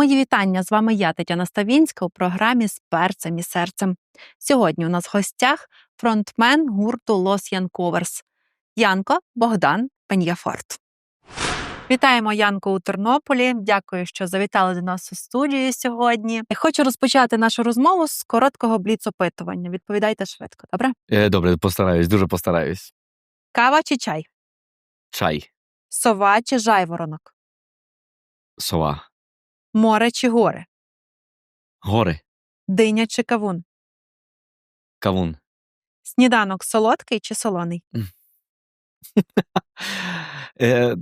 Мої вітання з вами я, Тетяна Ставінська, у програмі з перцем і серцем. Сьогодні у нас в гостях фронтмен гурту Лос Янковерс Янко Богдан Пеньяфорт. Вітаємо Янко у Тернополі. Дякую, що завітали до нас у студію сьогодні. Хочу розпочати нашу розмову з короткого бліц-опитування. Відповідайте швидко, добре? Е, Добре, постараюсь, дуже постараюсь. Кава чи чай? Чай, Сова чи жайворонок? сова, Море чи гори? гори, Диня чи кавун? кавун. Сніданок солодкий чи солоний? Е,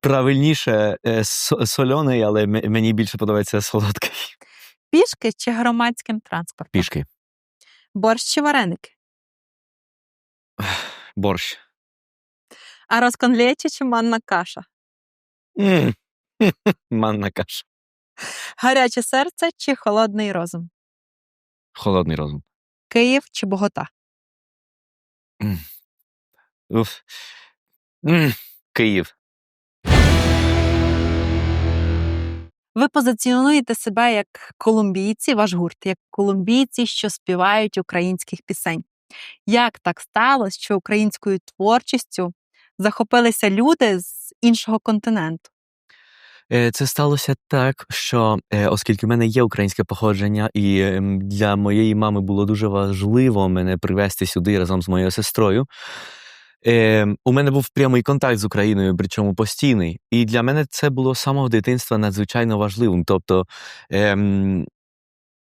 правильніше е, со- соляний, але м- мені більше подобається солодкий. Пішки чи громадським транспортом? Пішки. Борщ чи вареники? Борщ. А розконлєчі чи манна каша? М. Манна каша. Гаряче серце чи холодний розум? Холодний розум. Київ чи Богота? Уф. М. Київ. Ви позиціонуєте себе як колумбійці, ваш гурт, як колумбійці, що співають українських пісень. Як так сталося, що українською творчістю захопилися люди з іншого континенту? Е, Це сталося так, що е, оскільки в мене є українське походження, і ем, для моєї мами було дуже важливо мене привезти сюди разом з моєю сестрою. Е, у мене був прямий контакт з Україною, причому постійний. І для мене це було з самого дитинства надзвичайно важливим. Тобто ем,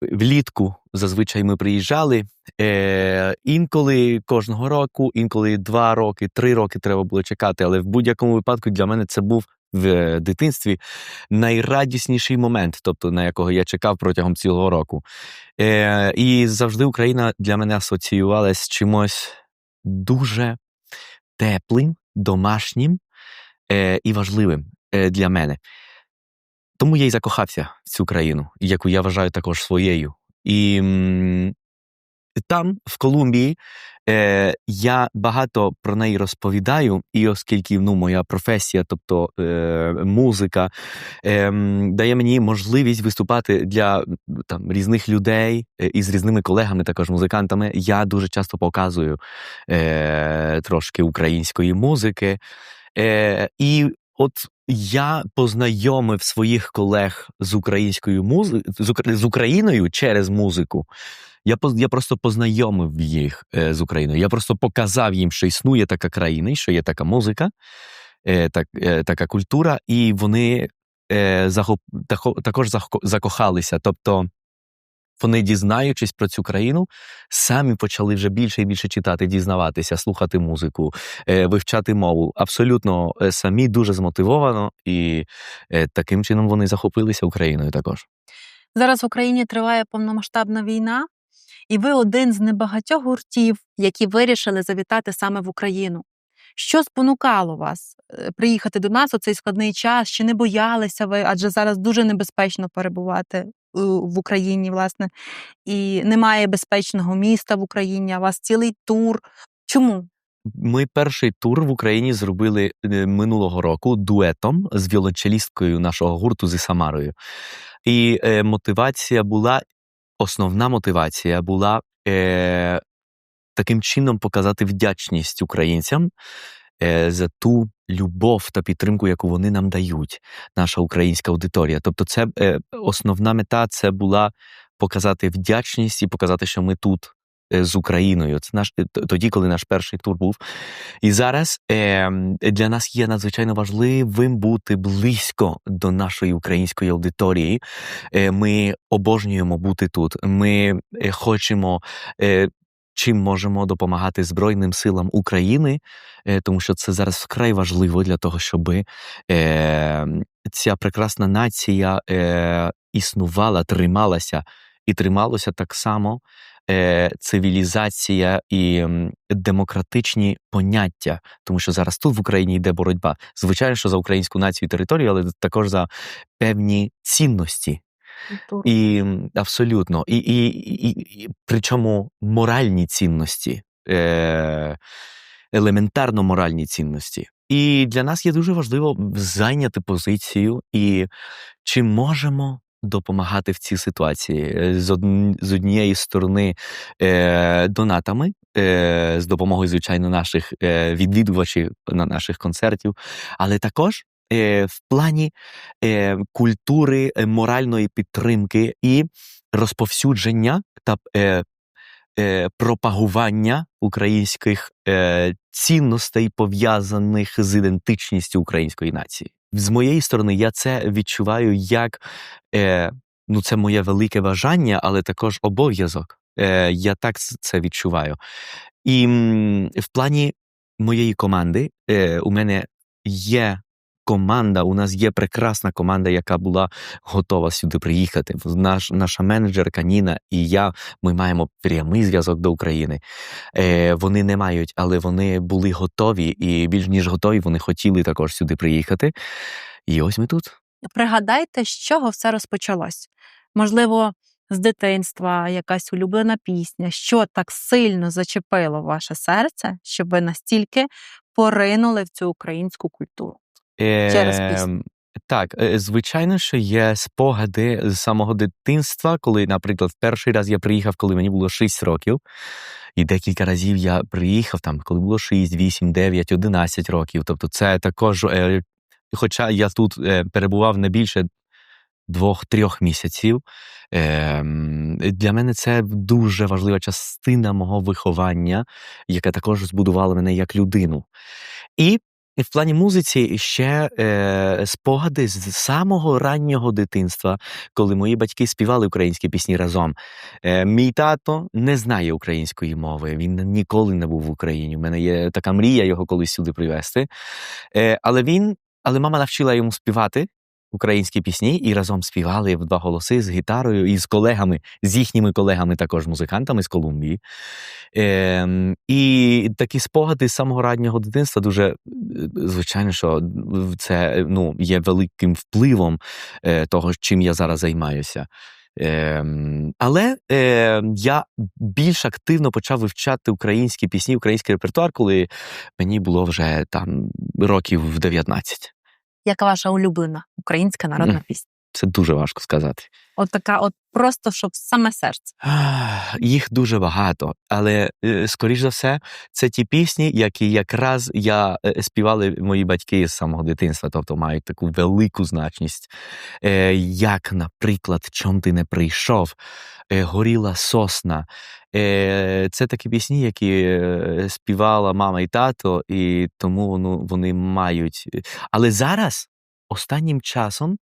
влітку зазвичай ми приїжджали. Е, інколи кожного року, інколи два роки, три роки треба було чекати. Але в будь-якому випадку для мене це був в дитинстві найрадісніший момент, тобто на якого я чекав протягом цілого року. Е, і завжди Україна для мене асоціювалася з чимось дуже теплим, домашнім е, і важливим е, для мене. Тому я й закохався в цю країну, яку я вважаю також своєю. І там, в Колумбії, е, я багато про неї розповідаю, і оскільки ну, моя професія, тобто е, музика, е, дає мені можливість виступати для там, різних людей е, і з різними колегами, також музикантами, я дуже часто показую е, трошки української музики. Е, і от я познайомив своїх колег з українською музи... з Україною через музику. Я, я просто познайомив їх е, з Україною. Я просто показав їм, що існує така країна, що є така музика, е, так, е, така культура, і вони також закохалися. Тобто вони, дізнаючись про цю країну, самі почали вже більше і більше читати, дізнаватися, слухати музику, вивчати мову. Абсолютно самі дуже змотивовано, і таким чином вони захопилися Україною також. Зараз в Україні триває повномасштабна війна, і ви один з небагатьох гуртів, які вирішили завітати саме в Україну. Що спонукало вас е, приїхати до нас у цей складний час? Чи не боялися ви? Адже зараз дуже небезпечно перебувати в Україні, власне, і немає безпечного міста в Україні, у вас цілий тур. Чому? Ми перший тур в Україні зробили е, минулого року дуетом з віолончелісткою нашого гурту зі Самарою. І е, мотивація була, основна мотивація була е, таким чином показати вдячність українцям е, за ту любов та підтримку, яку вони нам дають, наша українська аудиторія. Тобто, це е, основна мета це була показати вдячність і показати, що ми тут з Україною. Це наш тоді, коли наш перший тур був. І зараз е, для нас є надзвичайно важливим бути близько до нашої української аудиторії. Е, ми обожнюємо бути тут. Ми е, хочемо. Е, Чим можемо допомагати Збройним силам України, е, тому що це зараз вкрай важливо для того, щоб е, ця прекрасна нація е, існувала, трималася і трималося так само е, цивілізація і демократичні поняття, тому що зараз тут в Україні йде боротьба. Звичайно, що за українську націю і територію, але також за певні цінності. І абсолютно, і, і, і, і причому моральні цінності, е, елементарно моральні цінності. І для нас є дуже важливо зайняти позицію, і чи можемо допомагати в цій ситуації Е, з, од... з однієї сторони е, донатами, е, з допомогою, звичайно, наших відвідувачів на наших концертів, але також в плані культури, моральної підтримки і розповсюдження та пропагування українських цінностей, пов'язаних з ідентичністю української нації. З моєї сторони, я це відчуваю як е, ну, це моє велике бажання, але також обов'язок. Е, я так це відчуваю. І в плані моєї команди е, у мене є команда, у нас є прекрасна команда, яка була готова сюди приїхати. Наш, наша менеджерка Ніна і я ми маємо прямий зв'язок до України. Е, вони не мають, але вони були готові, і більш ніж готові, вони хотіли також сюди приїхати. І ось ми тут. Пригадайте, з чого все розпочалось. Можливо, з дитинства якась улюблена пісня, що так сильно зачепило ваше серце, щоб ви настільки поринули в цю українську культуру. Ем, Так, е, звичайно, що є спогади з самого дитинства, коли, наприклад, перший раз я приїхав, коли мені було 6 років, і декілька разів я приїхав там, коли було 6, 8, 9, 11 років. Тобто, це також, е, хоча я тут е, перебував не більше двох-трьох місяців. Ем, Для мене це дуже важлива частина мого виховання, яка також збудувала мене як людину. І в плані музиці ще е, спогади з самого раннього дитинства, коли мої батьки співали українські пісні разом. Е, мій тато не знає української мови, він ніколи не був в Україні. У мене є така мрія його колись сюди привезти. Е, але він, але мама навчила йому співати. Українські пісні і разом співали в два голоси з гітарою і з колегами, з їхніми колегами, також музикантами з Колумбії. Ем, і такі спогади з самого раннього дитинства дуже е, звичайно, що це ну, є великим впливом е, того, чим я зараз займаюся. Ем, але е, я більш активно почав вивчати українські пісні, український репертуар, коли мені було вже там років 19. Яка ваша улюблена українська народна пісня? Це дуже важко сказати. От така, от просто щоб саме серце. Їх дуже багато, але е, скоріш за все, це ті пісні, які якраз я е, співали мої батьки з самого дитинства, тобто мають таку велику значність. Е, Як, наприклад, чом ти не прийшов, горіла сосна. Е, Це такі пісні, які е, співала мама і тато, і тому ну, вони мають. Але зараз, останнім часом,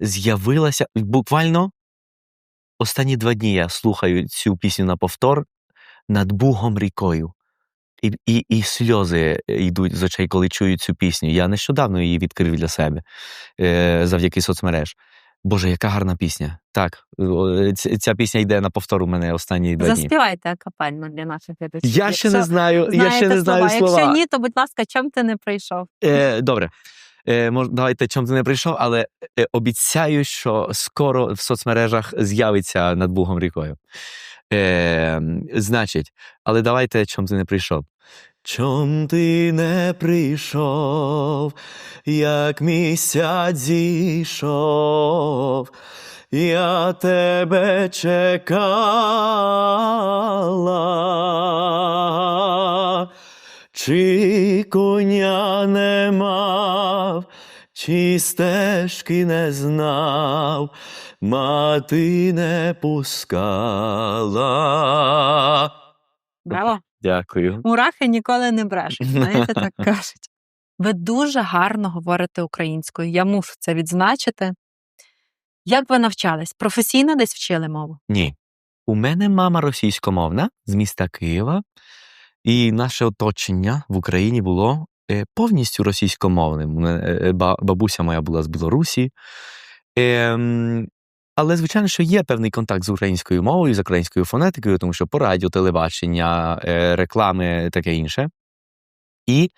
з'явилася буквально Останні два дні я слухаю цю пісню на повтор над Бугом рікою. І, і, і сльози йдуть з очей, коли чую цю пісню. Я нещодавно її відкрив для себе е, завдяки соцмереж. Боже, яка гарна пісня. Так, ця, ця пісня йде на повтор у мене останні два дні. Заспівайте акапельно для наших глядачів. Я ще не знаю, я ще не знаю слова. Якщо ні, то будь ласка, чом ти не прийшов? Е, добре. Е, мож, давайте чом ти не прийшов, але е, обіцяю, що скоро в соцмережах з'явиться над Бугом рікою. Е, значить, але давайте чом ти не прийшов. Чом ти не прийшов, як місяць зійшов, я тебе чекала. Чи коня не мав, чи стежки не знав, мати не пускала. Браво! Дякую. Мурахи ніколи не брешуть, знаєте, так кажуть. Ви дуже гарно говорите українською. Я мушу це відзначити. Як ви навчались? Професійно десь вчили мову? Ні. У мене мама російськомовна з міста Києва, і наше оточення в Україні було е, повністю російськомовним. Е, ба- Бабуся моя була з Білорусі. Але, звичайно, що є певний контакт з українською мовою, з українською фонетикою, тому що по радіо, телебачення, е, реклами, таке інше. І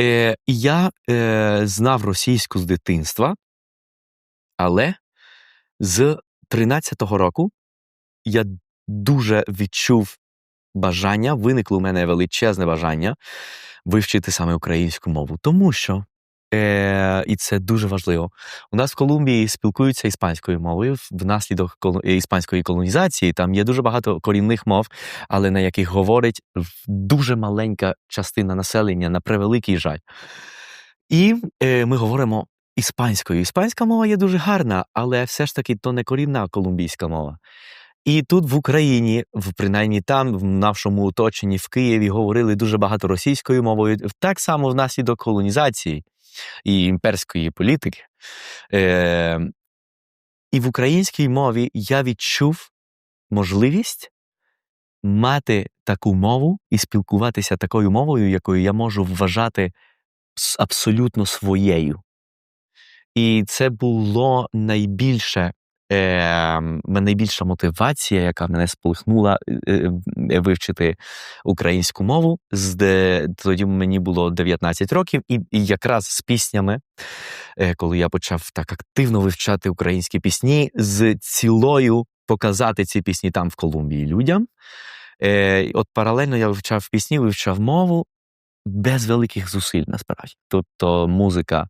е, я е, знав російську з дитинства, але з 13-го року я дуже відчув бажання, виникло у мене величезне бажання вивчити саме українську мову, тому що е, і це дуже важливо. У нас в Колумбії спілкуються іспанською мовою внаслідок кол- іспанської колонізації. Там є дуже багато корінних мов, але на яких говорить дуже маленька частина населення на превеликий жаль. І е, ми говоримо іспанською. Іспанська мова є дуже гарна, але все ж таки то не корінна колумбійська мова. І тут в Україні, в принаймні там, в нашому оточенні, в Києві, говорили дуже багато російською мовою, так само внаслідок колонізації і імперської політики. Е, і в українській мові я відчув можливість мати таку мову і спілкуватися такою мовою, якою я можу вважати абсолютно своєю. І це було найбільше. Е, найбільша мотивація, яка мене сполихнула е, е, вивчити українську мову. З тоді мені було 19 років, і, і якраз з піснями, е, коли я почав так активно вивчати українські пісні, з цілою показати ці пісні там в Колумбії людям. Е, от паралельно я вивчав пісні, вивчав мову без великих зусиль, насправді. Тобто музика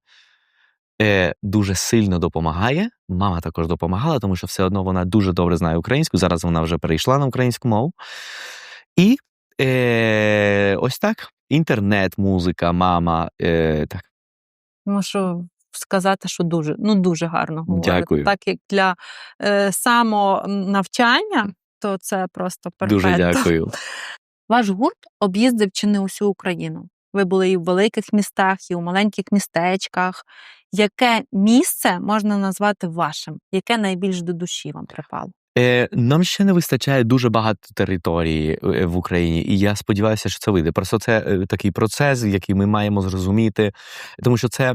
е, дуже сильно допомагає. Мама також допомагала, тому що все одно вона дуже добре знає українську. Зараз вона вже перейшла на українську мову. І е, ось так: інтернет, музика, мама. Е, так. Можу сказати, що дуже, ну, дуже гарно говорите. Дякую. Так як для е, самонавчання, то це просто перфекто. Дуже дякую. Ваш гурт об'їздив чи не усю Україну. Ви були і в великих містах, і у маленьких містечках. Яке місце можна назвати вашим? Яке найбільш до душі вам припало? Е, нам ще не вистачає дуже багато території е, в Україні, і я сподіваюся, що це вийде. Просто це е, такий процес, який ми маємо зрозуміти, тому що це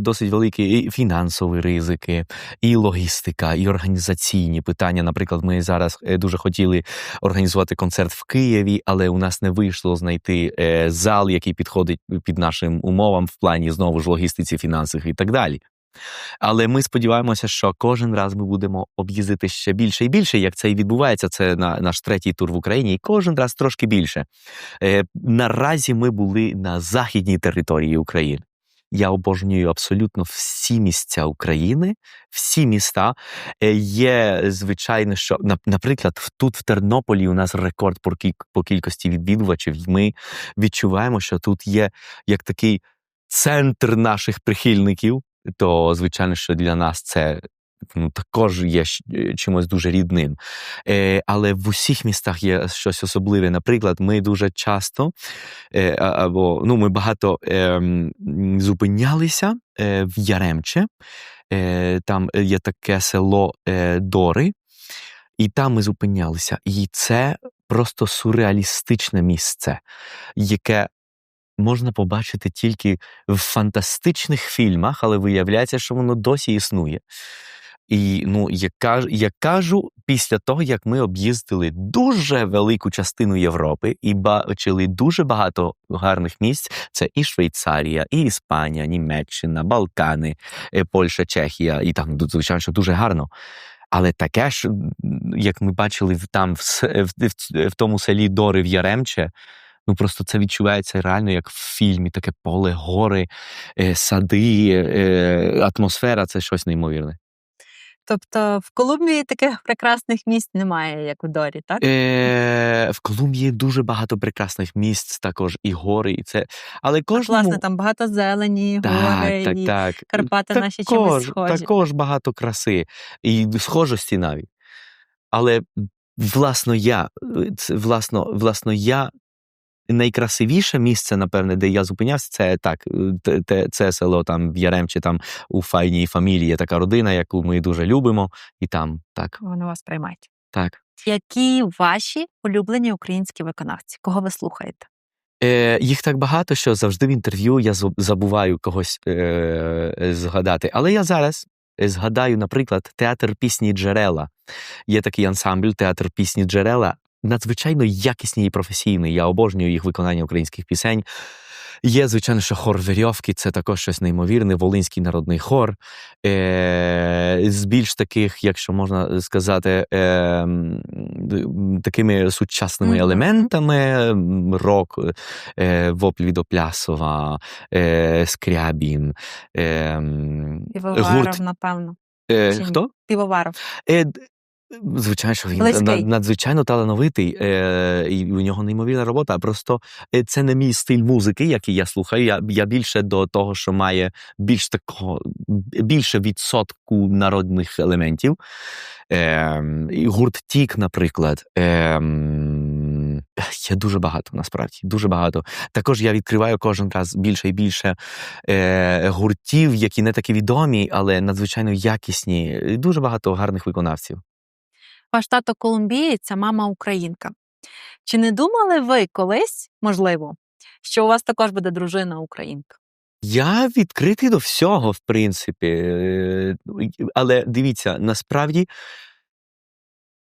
досить великі і фінансові ризики, і логістика, і організаційні питання. Наприклад, ми зараз дуже хотіли організувати концерт в Києві, але у нас не вийшло знайти зал, який підходить під нашим умовам в плані знову ж логістиці, фінансів і так далі. Але ми сподіваємося, що кожен раз ми будемо об'їздити ще більше і більше, як це і відбувається. Це на наш третій тур в Україні, і кожен раз трошки більше. Е, наразі ми були на західній території України. Я обожнюю абсолютно всі місця України, всі міста. Е, Є, звичайно, що наприклад, тут в Тернополі у нас рекорд по кіль- по кількості відвідувачів. Ми відчуваємо, що тут є як такий центр наших прихильників. То, звичайно, що для нас це ну, також є чимось дуже рідним. Е, але в усіх містах є щось особливе. Наприклад, ми дуже часто е, або ну, ми багато е, зупинялися е, в Яремче. Е, там є таке село е, Дори, і там ми зупинялися. І це просто сюрреалістичне місце, яке можна побачити тільки в фантастичних фільмах, але виявляється, що воно досі існує. І ну, я кажу, я кажу після того, як ми об'їздили дуже велику частину Європи і бачили дуже багато гарних місць. Це і Швейцарія, і Іспанія, Німеччина, Балкани, е, Польща, Чехія, і там звичайно, що дуже гарно. Але таке ж, як ми бачили там в, в, в, в тому селі Дори в Яремче, ну просто це відчувається реально як в фільмі, таке поле, гори, е, сади, е, атмосфера це щось неймовірне. Тобто в Колумбії таких прекрасних місць немає, як у Дорі, так? Е, в Колумбії дуже багато прекрасних місць, також і гори, і це. Але кожному... Власне, там багато зелені, гори Так, так, і так. Карпати наші чимось схожі. також багато краси і схожості навіть. Але власно я, е, це, власно, власно я. Найкрасивіше місце, напевне, де я зупинявся, це так. Це село там в Яремчі, там у файній фамілії така родина, яку ми дуже любимо, і там так, Вони вас приймають. так. Які ваші улюблені українські виконавці? Кого ви слухаєте? Е, їх так багато, що завжди в інтерв'ю я забуваю когось е, згадати. Але я зараз згадаю, наприклад, театр пісні Джерела. Є такий ансамбль театр пісні Джерела. Надзвичайно якісний і професійний. Я обожнюю їх виконання українських пісень. Є, звичайно, що хор Верьовки це також щось неймовірне, Волинський народний хор. Е, З більш таких, якщо можна сказати, е, такими сучасними Мгм. елементами: рок, е, вопль від Оплясова, е, Скрябін. Е, м, Півоваров, гурт. напевно. Е, хто? Півоваров. Е, Звичайно, що він Близький. над- надзвичайно талановитий, е, і у нього неймовірна робота. Просто е, це не мій стиль музики, який я слухаю. Я, я більше до того, що має більш такого більше відсотку народних елементів. Е, і гурт Тік, наприклад. Е, є дуже багато, насправді, дуже багато. Також я відкриваю кожен раз більше і більше е, гуртів, які не такі відомі, але надзвичайно якісні. Дуже багато гарних виконавців. Ваш тато колумбієць, а мама українка. Чи не думали ви колись, можливо, що у вас також буде дружина українка? Я відкритий до всього, в принципі. Е, Але дивіться, насправді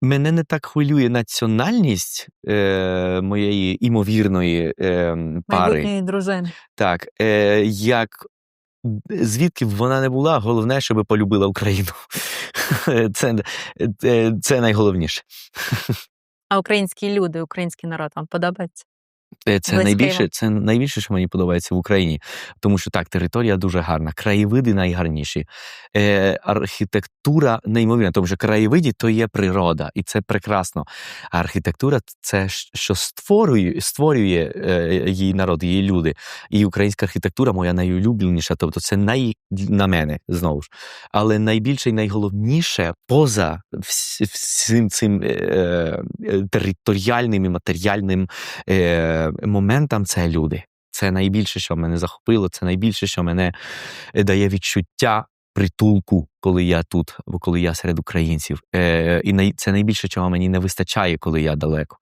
мене не так хвилює національність е, моєї імовірної е, пари. Майбутньої дружини. Так, е, як звідки б вона не була, головне, щоб полюбила Україну. Це, це, це найголовніше. А українські люди, український народ вам подобається? Е, Це найбільше, це найбільше, що мені подобається в Україні, тому що так, територія дуже гарна, краєвиди найгарніші, е, архітектура неймовірна, тому що краєвиді то є природа, і це прекрасно. А архітектура це що створює, створює е, її народ, її люди. І українська архітектура моя найулюбленіша, тобто це най на мене знову ж. Але найбільше і найголовніше поза всім цим е, е, територіальним і матеріальним е, моментам це люди. Це найбільше, що мене захопило, це найбільше, що мене е, дає відчуття притулку, коли я тут, коли я серед українців. Е, і це найбільше, чого мені не вистачає, коли я далеко.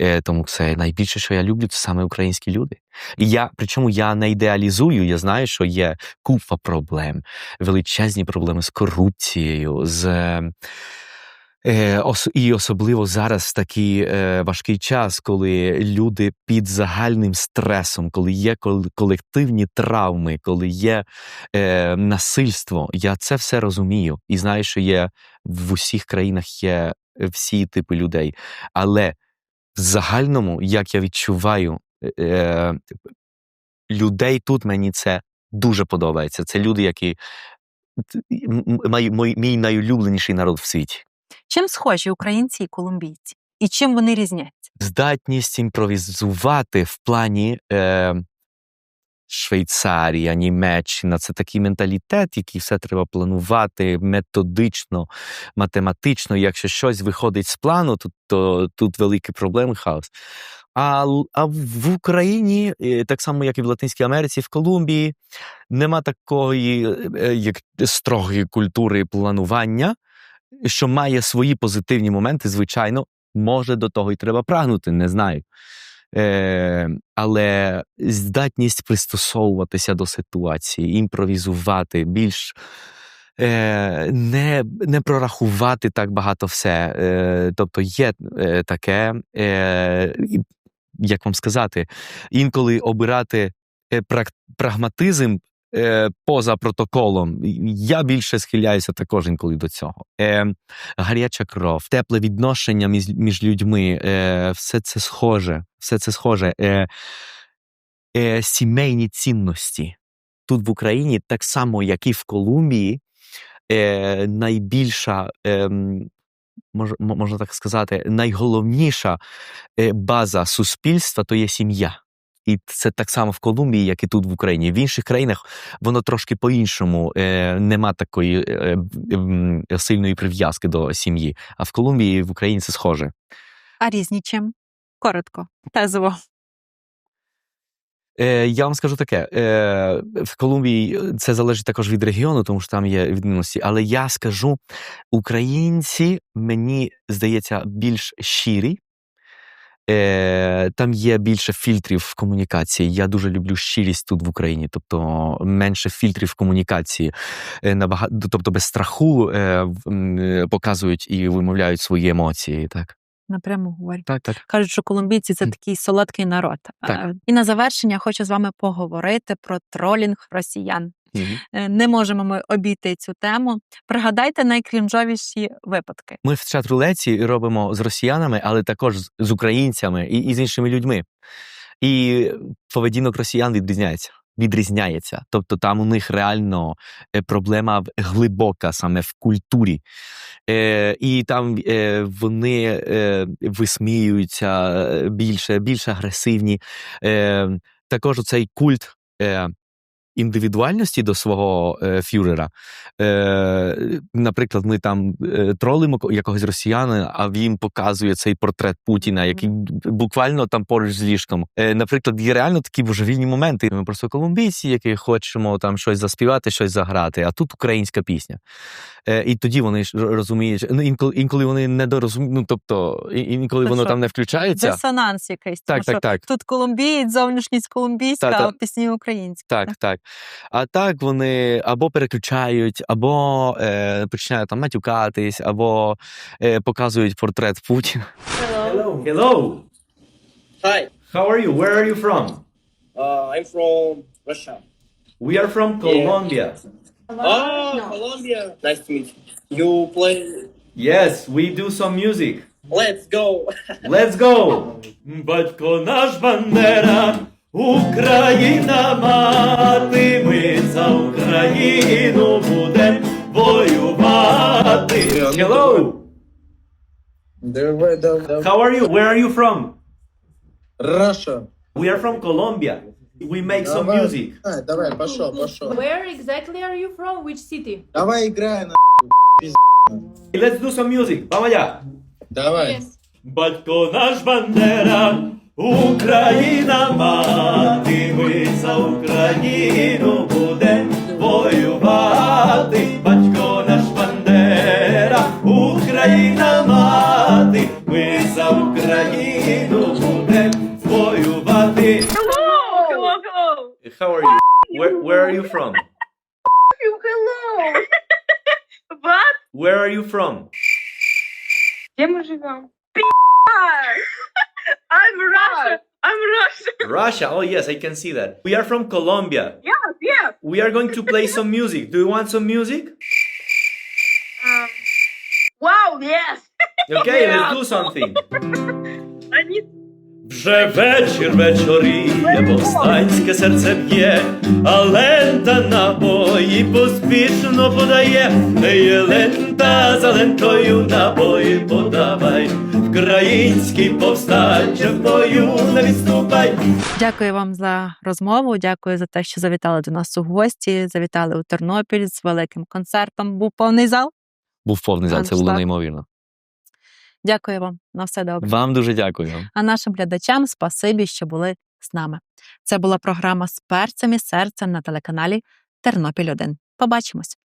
Е, тому це найбільше, що я люблю, це саме українські люди. І я, причому я не ідеалізую, я знаю, що є купа проблем, величезні проблеми з корупцією, з. Е, і особливо зараз такий е, важкий час, коли люди під загальним стресом, коли є колективні травми, коли є е, насильство. Я це все розумію і знаю, що є в усіх країнах є всі типи людей. Але в загальному, як я відчуваю, людей тут мені це дуже подобається. Це люди, які мій найулюбленіший народ в світі. Чим схожі українці і колумбійці? І чим вони різняться? здатність імпровізувати в плані е, Швейцарія, Німеччина це такий менталітет, який все треба планувати методично, математично. Якщо щось виходить з плану, то, то тут великі проблеми, хаос. А, а в Україні, е, так само як і в Латинській Америці, в Колумбії, нема такої е, як строгої культури планування, що має свої позитивні моменти, звичайно, може до того й треба прагнути, не знаю. Е, але здатність пристосовуватися до ситуації, імпровізувати, більш е, не, не прорахувати так багато все. Е, тобто є е, таке, е, як вам сказати, інколи обирати е, прагматизм е, поза протоколом. Я більше схиляюся також інколи до цього. Е, гаряча кров, тепле відношення між, між людьми, е, все це схоже, все це схоже. Е, е, сімейні цінності. Тут в Україні, так само, як і в Колумбії, е, найбільша, е, можна так сказати, найголовніша е, база суспільства то є сім'я. І це так само в Колумбії, як і тут в Україні. В інших країнах воно трошки по-іншому. Е, нема такої е, м, сильної прив'язки до сім'ї. А в Колумбії і в Україні це схоже. А різні чим? Коротко, тезово. Е, я вам скажу таке: е, в Колумбії це залежить також від регіону, тому що там є відмінності. Але я скажу, українці, мені здається, більш щирі. Е, там є більше фільтрів в комунікації. Я дуже люблю щирість тут в Україні, тобто менше фільтрів в комунікації, е, набагато, тобто без страху е, е, показують і вимовляють свої емоції. Так. Напряму говорять. Так, так. Кажуть, що колумбійці це такий солодкий народ. Так. І на завершення хочу з вами поговорити про тролінг росіян. Е, Не можемо ми обійти цю тему. Пригадайте найкрінжовіші випадки. Ми в чат-рулеці робимо з росіянами, але також з- українцями і, і з іншими людьми. І поведінок росіян відрізняється. Відрізняється. Тобто там у них реально е, проблема глибока саме в культурі. Е, і там е, вони е, висміюються більше, більш агресивні. Е, також цей культ е, індивідуальності до свого е, фюрера. Е, наприклад, ми там е, тролимо якогось росіянина, а він показує цей портрет Путіна, який буквально там поруч з ліжком. Е, наприклад, є реально такі божевільні моменти. Ми просто колумбійці, які хочемо там щось заспівати, щось заграти, а тут українська пісня. Е, і тоді вони ж ро- розуміють, ну інколи, інколи вони не дорозуміють, ну тобто інколи Це воно що, там не включається. Дисонанс якийсь. Так, тому що так, так. Тут колумбієць, зовнішність колумбійська, Та-та. а пісні українські. Так, так. А так вони або переключають, або е, починають там матюкатись, або е, показують портрет Путіна. Hello. Hello. Hi, How are you? Where are you from? uh, I'm from Russia. We are from Colombia. Oh, Colombia. Nice to meet you. You play. Yes, we do some music. Let's go. Let's go! Батько наш Бандера, Україна мати, ми за Україну будем воювати. Hello! Давай, давай. How are you? Where are you from? Russia. We are from Colombia. We make some Давай. music. А, давай, пошел, пошел. Where exactly are you from? Which city? Давай играй на. Let's do some music. Vamos allá. Давай. Батько наш Бандера, Україна мати, ми за Україну Где мы живем? I'm Russia. I'm Russia. Russia. Oh yes, I can see that. We are from Colombia. Yeah, yeah. We are going to play some music. Do you want some music? Um, wow, yes. Okay, let's do something. I need Вже вечір вечоріє, повстанське серце б'є, а лента набої поспішно подає, є лента за лентою набої подавай, Український повстанче в бою не відступай. Дякую вам за розмову. Дякую за те, що завітали до нас у гості. Завітали у Тернопіль з великим концертом. Був повний зал. Був повний зал, це було неймовірно. Дякую вам на все добре. Вам дуже дякую. А нашим глядачам спасибі, що були з нами. Це була програма з перцем і серцем на телеканалі Тернопіль 1 Побачимось.